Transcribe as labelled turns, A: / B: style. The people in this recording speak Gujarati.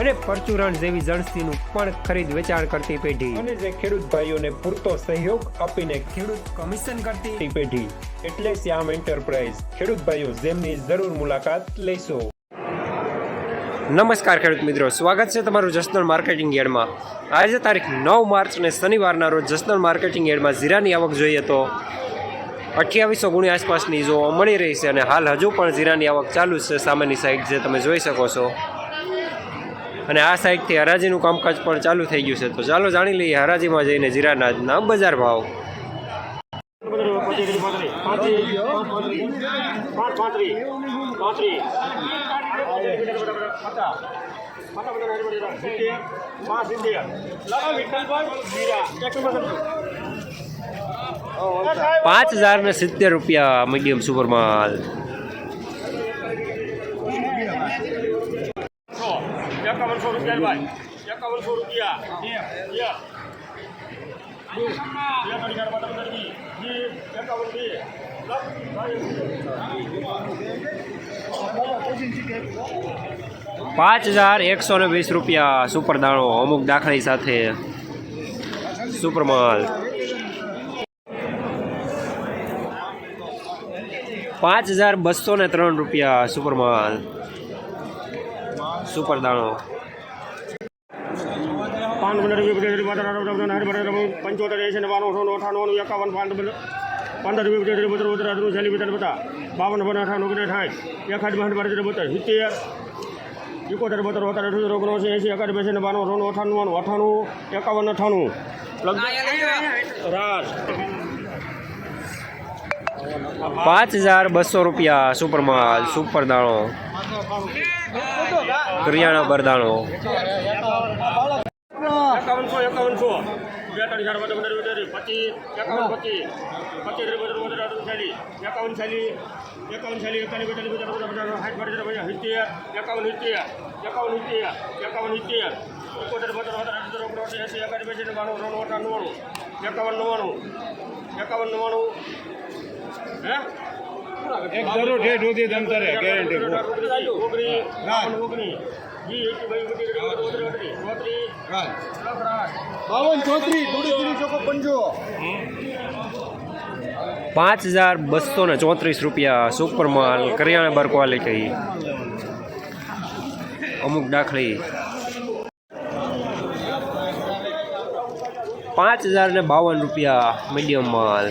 A: અને પરચુરણ જેવી જણસીનું પણ ખરીદ વેચાણ કરતી પેઢી. અને જે ખેડૂત ભાઈઓને પૂરતો સહયોગ આપીને ખેડૂત કમિશન કરતી પેઢી. એટલે શ્યામ એન્ટરપ્રાઇઝ. ખેડૂત ભાઈઓ જેમની જરૂર મુલાકાત લેશો. નમસ્કાર ખેડૂત મિત્રો. સ્વાગત છે તમારું જસનલ માર્કેટિંગ યાર્ડમાં. આજે તારીખ નવ માર્ચ અને શનિવારના રોજ જસનલ માર્કેટિંગ યાર્ડમાં જીરાની આવક જોઈએ તો અઠ્યાવીસો ગુણી આસપાસની જો મળી રહી છે અને હાલ હજુ પણ જીરાની આવક ચાલુ છે સામેની સાઈડ જે તમે જોઈ શકો છો. અને આ સાઈડથી હરાજીનું કામકાજ પણ ચાલુ થઈ ગયું છે. તો ચાલો જાણી લઈએ હરાજીમાં જઈને જીરાના આજના બજાર ભાવ. પાંચ હજાર ને સિત્તેર રૂપિયા મીડિયમ સુપર માલ.
B: એકાવનસો રૂપિયા ભાઈ. એકાવનસો રૂપિયા.
A: પાંચ હજાર એકસો ને વીસ રૂપિયા સુપર દાણો અમુક દાખલાની સાથે. સુપર માલ. પાંચ હજાર બસો ને ત્રણ રૂપિયા સુપર માલ. સુપર દાણો
B: પાંચ પંચોતેર એસી નવ્વાણું અઠાણું અઠાણું એકાવન પાંચ પંદર રૂપિયા બત્તર અઠાણું ચાલીસ બેતાલીસ બધા બાવન બને અઠાણું ઓગણીસ સાઠ એકાદ બાર બાર બત્તર સિત્તેર ઇકોતેર બત્તર અત્યારે અઠ્યોતેર ઓગણસી એસી એકાદ બેસી બાણું અઠાણું અઠાણું અઠાણું, એકાવન, અઠાણું. રાજ.
A: પાંચ હજાર બસો રૂપિયા સુપર માલ, સુપર દાણો કરિયાણા બરદાણો.
B: એકાવનસો એકાવનસો. બેતાળીસ હજાર બધા બધા બધા પચીસ, એકાવન પચીસ. પચીસ બધા બધા અડું ચાલીસ. એકાવન ચાલીસ. એકાવન ચાલીસ એકતાલીસ બેતાલીસ બધા બધા બધા સાઠ બાર બધા સિત્તેર. એકાવન સિત્તેર. એકાવન સિત્તેર. એકાવન, સિત્તેર. એકોતેર બધા એસી ત્રણ નવ્વાણું. એકાવન નવ્વાણું. એકાવન, નવ્વાણું. હે?
C: એક દરો ઠેઠ સુધી તમ ગેરંટી બાવન ચોત્રીસ થોડી ત્રીસ ચોકો પંજો.
A: પાંચ હજાર બસો ને ચોત્રીસ રૂપિયા સુપર માલ કરિયાણા બાર ક્વોલિટી. અમુક દાખલી. પાંચ હજાર ને બાવન રૂપિયા મીડિયમ માલ.